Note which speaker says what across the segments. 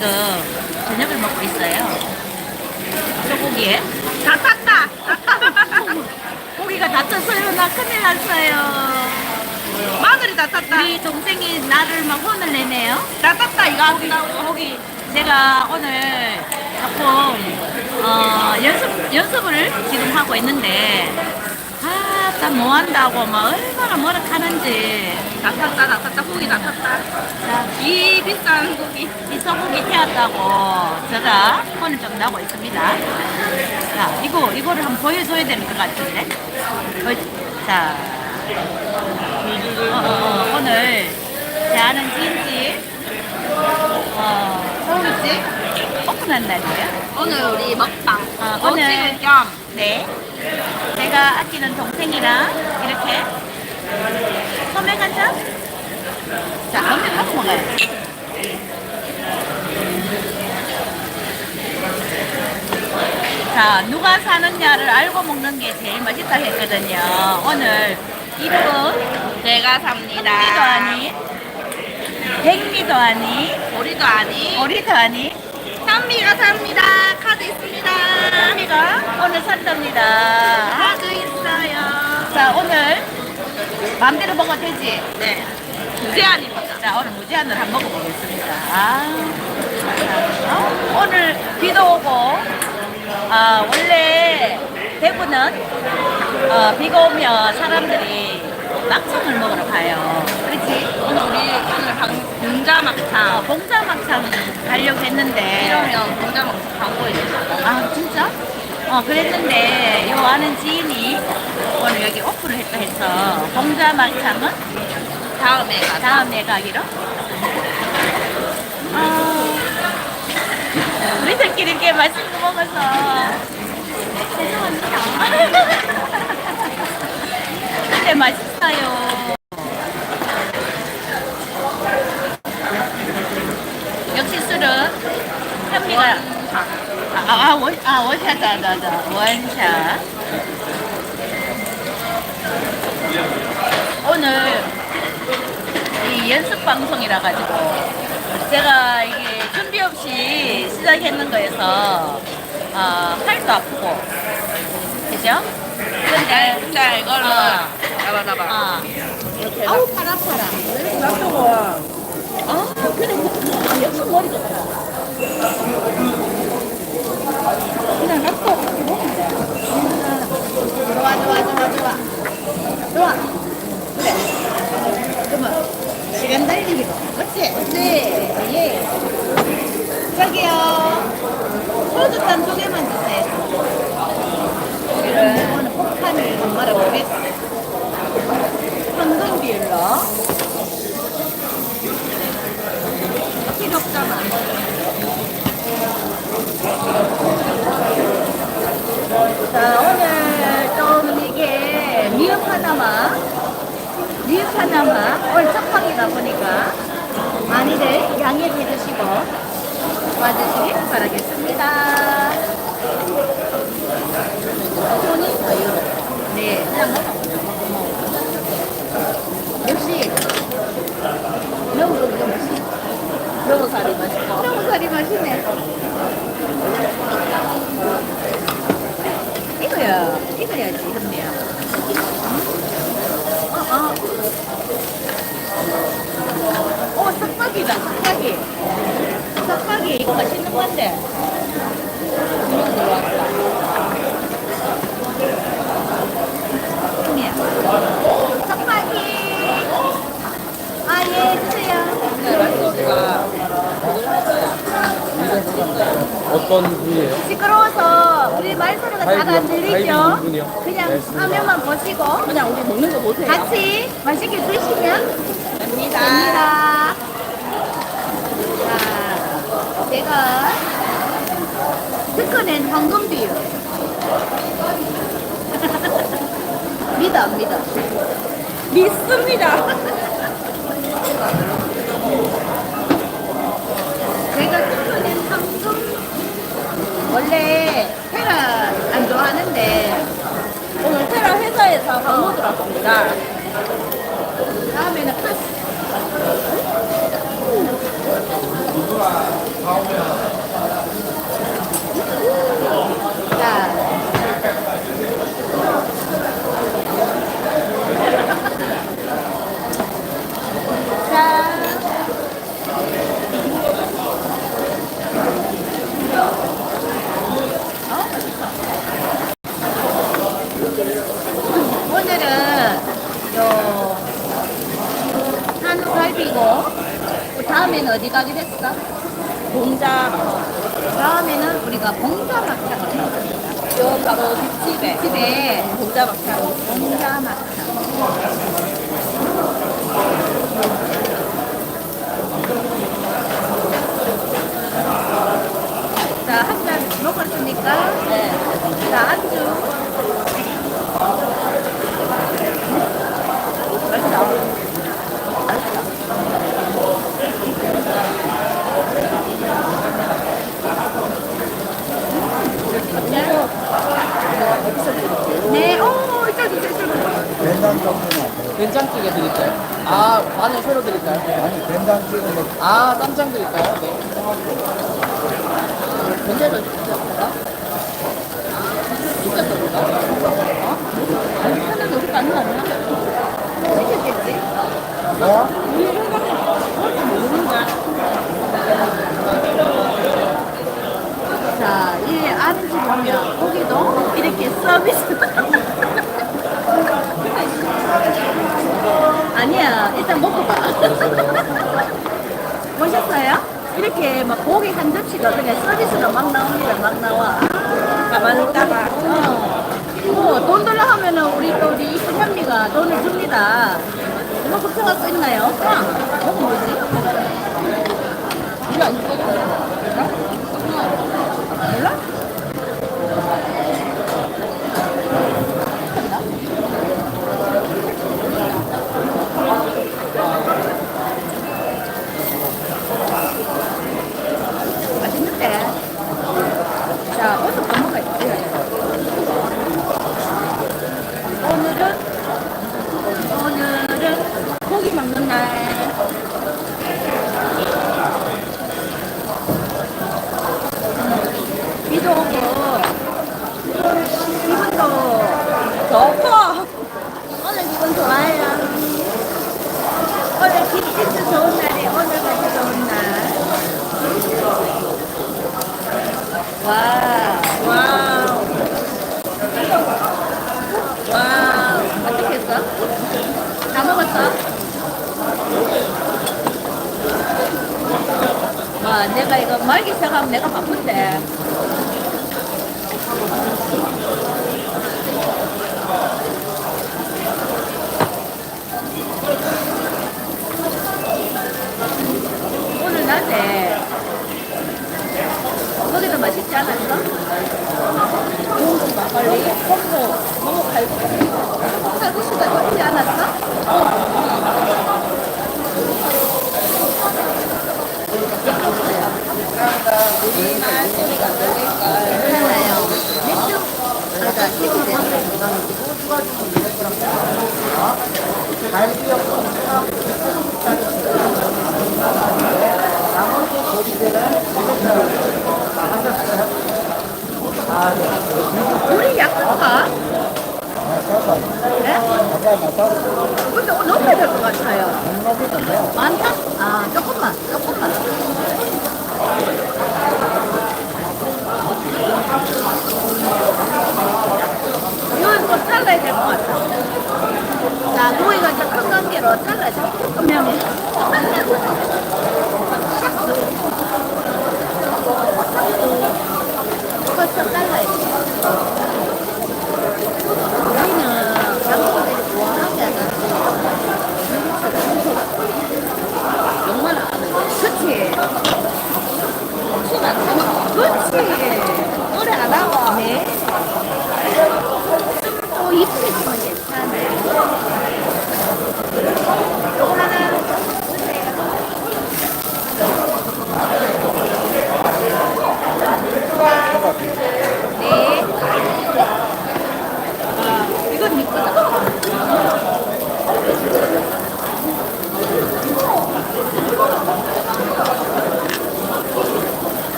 Speaker 1: 지금 저녁을 먹고 있어요. 소고기에
Speaker 2: 다 탔다.
Speaker 1: 고기가 다 떴어요. 나 큰일 났어요.
Speaker 2: 마늘이 다 탔다.
Speaker 1: 우리 동생이 나를 막 혼을 내네요.
Speaker 2: 다 탔다 이거 안
Speaker 1: 고기. 고기. 제가 오늘 조금 어, 연습 연습을 지금 하고 있는데 아딱 뭐 한다고 막 얼마나 뭐라 하는지
Speaker 2: 다 탔다 다 탔다 고기 다 탔다.
Speaker 1: 자,
Speaker 2: 이 비싼 고기.
Speaker 1: 이 소고기 태웠다고 제가 혼을 좀 나고 있습니다. 자, 이거, 이거를 한번 보여줘야 되는 것 같은데. 어, 자, 어, 어, 어, 오늘 제 아는 지인집, 어, 소고기집 오픈한 날이에요.
Speaker 2: 오늘 우리 먹방.
Speaker 1: 어,
Speaker 2: 어,
Speaker 1: 오늘-
Speaker 2: 찍을 겸.
Speaker 1: 네. 제가 아끼는 동생이랑 이렇게 소맥 한 잔? 자, 소맥 하고 먹어요. 자, 누가 사느냐를 알고 먹는 게 제일 맛있다 했거든요. 오늘 이쁜
Speaker 2: 제가
Speaker 1: 흑미도
Speaker 2: 삽니다.
Speaker 1: 아닌, 백미도 아닌,
Speaker 2: 우리도 아니.
Speaker 1: 오리도 아닌,
Speaker 2: 현미가 삽니다. 카드 있습니다.
Speaker 1: 현미가 오늘 산답니다.
Speaker 2: 카드 있어요.
Speaker 1: 자, 오늘 마음대로 먹어도 되지?
Speaker 2: 네. 무제한입니다.
Speaker 1: 자, 오늘 무제한으로 한번 먹어보겠습니다. 아, 자, 어? 오늘 비도 오고, 아, 원래 대구는 어, 비가 오면 사람들이 막창을 먹으러 가요. 그렇지?
Speaker 2: 오늘 우리 오늘 방,
Speaker 1: 어,
Speaker 2: 막창.
Speaker 1: 봉자 막창 가려고 했는데.
Speaker 2: 이러면 공자 막창
Speaker 1: 아, 진짜? 어, 그랬는데, 요 아는 지인이 오늘 여기 오픈을 했다 해서, 봉자 막창은
Speaker 2: 다음에 가서.
Speaker 1: 다음에 가기로? 아, 우리들끼리 이렇게 맛있는 거 먹어서 죄송합니다. 근데 맛있어요. 역시 술은 현미가 아, 아, 원, 아, 아. 오늘 이 연습 방송이라 가지고 제가 이게 준비 없이 시작했는 거여서 어, 팔도 아프고 그죠? 근데
Speaker 2: 자, 이걸로.
Speaker 1: 어.
Speaker 2: 잡아, 잡아.
Speaker 1: 어,
Speaker 2: 이렇게.
Speaker 1: 아우 팔 아파라.
Speaker 2: 놔두고.
Speaker 1: 아 그래 아, 역시 머리 좋다. 그냥? 네 예. 필요 없잖아. 자, 오늘 좀 이게 미흡 하나마, 미흡 하나마, 오늘 첫 방이다 보니까 많이들 양해해 주시고 와주시기 바라겠습니다. 손이 자유롭고. 네. 역시 명도 맛있어. 명살이 맛있고. 명살이 맛있네. 이거야지, 현미야. 어, 어. 어, 삭박이다, 삭박이. 삭박이, 이거 맛있는 건데. 현미야. 삭박이. 아, 예, 주세요.
Speaker 3: 어떤 분이에요?
Speaker 1: 시끄러워서 우리 말소
Speaker 3: 분이요?
Speaker 1: 그냥
Speaker 3: 네,
Speaker 1: 화면만 보시고
Speaker 2: 그냥 우리 먹는 거 보세요.
Speaker 1: 같이 맛있게 드시면
Speaker 2: 됩니다.
Speaker 1: 됩니다. 자, 제가 특허낸 황금 비율. 믿어, 안 믿어?
Speaker 2: 믿습니다.
Speaker 1: 제가 특허낸 황금 원래 테라 안 좋아하는데
Speaker 2: 오늘 테라 회사에서 광고 들었습니다.
Speaker 1: 다음에는 파스. 다음에는 어디 가기로 했어? 공자. 다음에는 우리가 막창을 먹습니다. 요 바로 뒷집에. 뒷집에 공자 막창. 공자 막창. 자, 한 잔 먹었으니까. 네. 자, 안주. 맛있다. 네, 오, 이따 주세요, 이따
Speaker 3: 된장 정도는
Speaker 2: 된장찌개 드릴까요? 아, 마늘 새로 드릴까요?
Speaker 3: 아니 된장찌개는 뭐
Speaker 2: 아, 쌈장 드릴까요? 네. 된장을 드릴까요? 진짜 드릴까?
Speaker 1: 아니, 하나도 우리가 안 나냐? 시켰겠지?
Speaker 3: 뭐?
Speaker 1: 자, 이 안주 보면 고기도 이렇게 서비스. 아니야, 일단 먹어봐. 보셨어요? 이렇게 막 고기 한 접시가 그냥 서비스로 막 나옵니다. 막 나와. 가만 있다가. 어. 뭐, 돈 달라 하면은 우리 또 우리 현미가 돈을 줍니다. 뭐 걱정할 거 있나요? 어, 먹어 뭐지?
Speaker 2: 이게 안 되겠어요?
Speaker 1: 몰라? 맛있는데? 자, 어서 밥 먹어야지. 오늘은, 오늘은 고기 먹는 날. 비도 오고 기분도 좋고 오늘 기분 좋아요. 오늘 김치도 좋은 날이 오늘 같이 좋은 날. 와우. 와우. 와우 어떻게 했어? 다 먹었어? 와 내가 이거 말기 시작하면 내가 바쁜데 오늘 낮에 거기도 맛있지 않았어? 공주가 빨리 콩고 너무 갈고 칼국수가 맛있지 않았어? 괜찮아요. 맥주? 아까 시키 됐어. 우리 약속가? 네? 근데 오늘 높여야 될것 같아요. 많다? 아, 조금만, 조금만. 이건 좀 잘라야 될 것 같아. 자, 고기가 이제 큰 관계로 잘라줘. 그러면 이거 좀 잘라야 돼.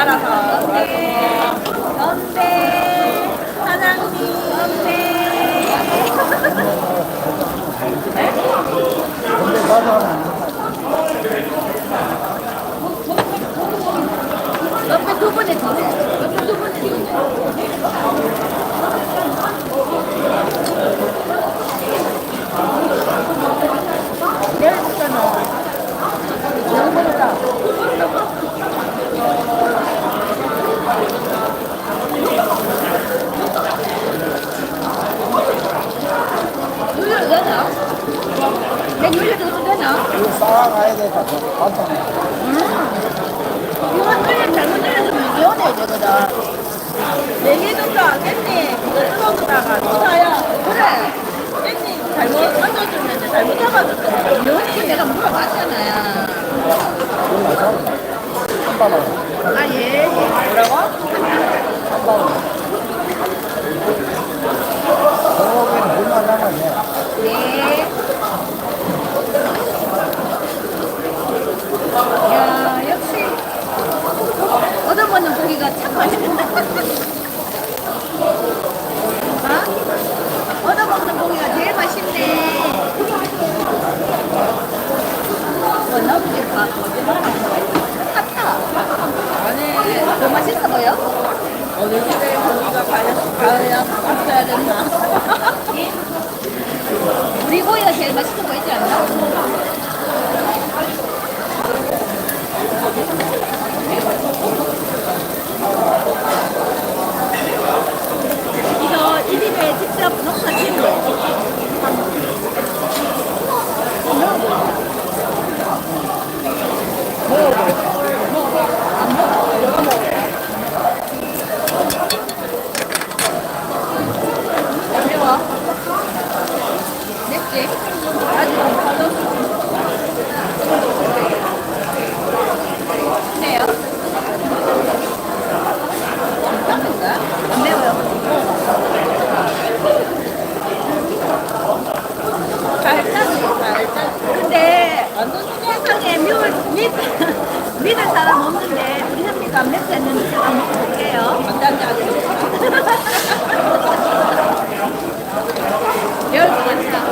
Speaker 1: 따라서 네. 연배, 사장님. 연배. 건배 네? 네?
Speaker 3: 먹다가
Speaker 1: 주사야. 그래. 깻잎 잘못 얹어주면 잘못 잡아줬잖아. 이혼이 내가 물어봤잖아.
Speaker 3: 한번 원.
Speaker 1: 아 예. 예. 뭐라고?
Speaker 3: 돼.
Speaker 1: 네. 야 역시 얻어먹는 고기가 참 맛있 다. 어? 얻어먹는 고기가 제일 맛있네. 어, 나도 지금 가, 탔다. 아니, 더 맛있어 보여? 어느 집에 고기가 가야, 가야, 갔어야 됐나? 우리 고기가 제일 맛있어 보이지 않나? 이거 이 집에 직접 농사 지은 거. 매워? 맵지? 아주 네요? 안 매워요. 잘 짜지, 잘 짜지. 근데 세상에 미울, 믿, 믿을 사람 없는데 우리 현미가 안 맵게 했는지 제가 먹어볼게요. 열고 괜찮아.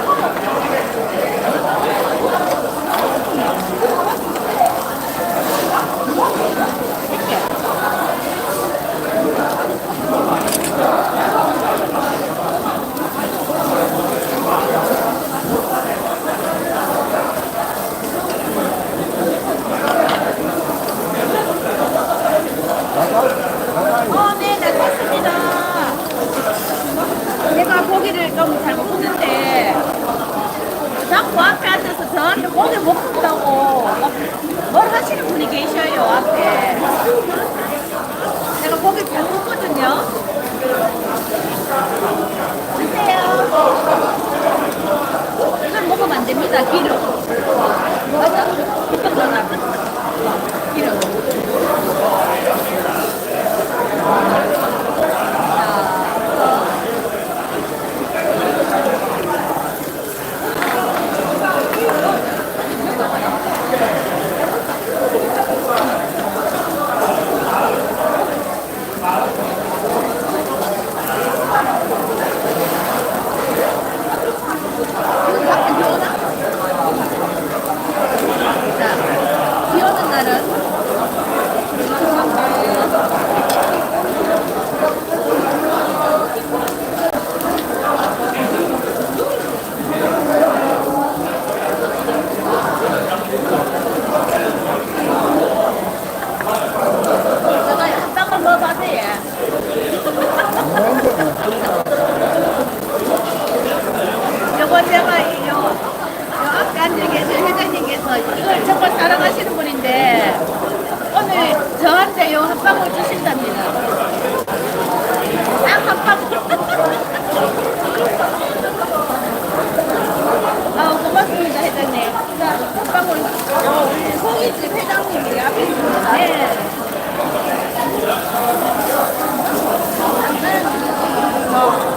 Speaker 1: 어, 네, 나 탔습니다. 제가 고기를 좀 잘 먹는데, 자꾸 앞에 앉아서 저한테 고기 먹는다고 막뭘 하시는 분이 계셔요, 앞에. 제가 고기 잘 먹거든요. 드세요. 이건 먹으면 안 됩니다, 기름. 맞아? 감사합니다.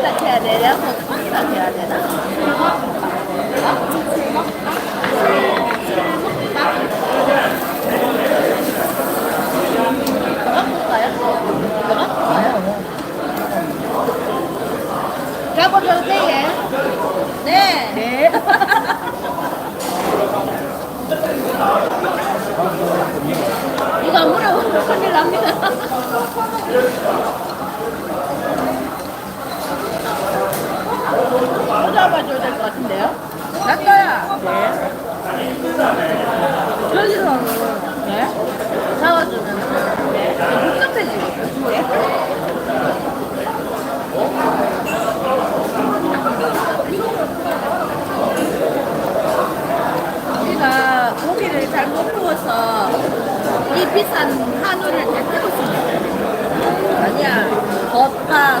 Speaker 1: 부탁해야 되냐? 더 부탁해야 되나? 네. 네. 이거 물어보면 큰일 납니다. 비싼 한우를 다 태웠습니다. 아니야. 겉바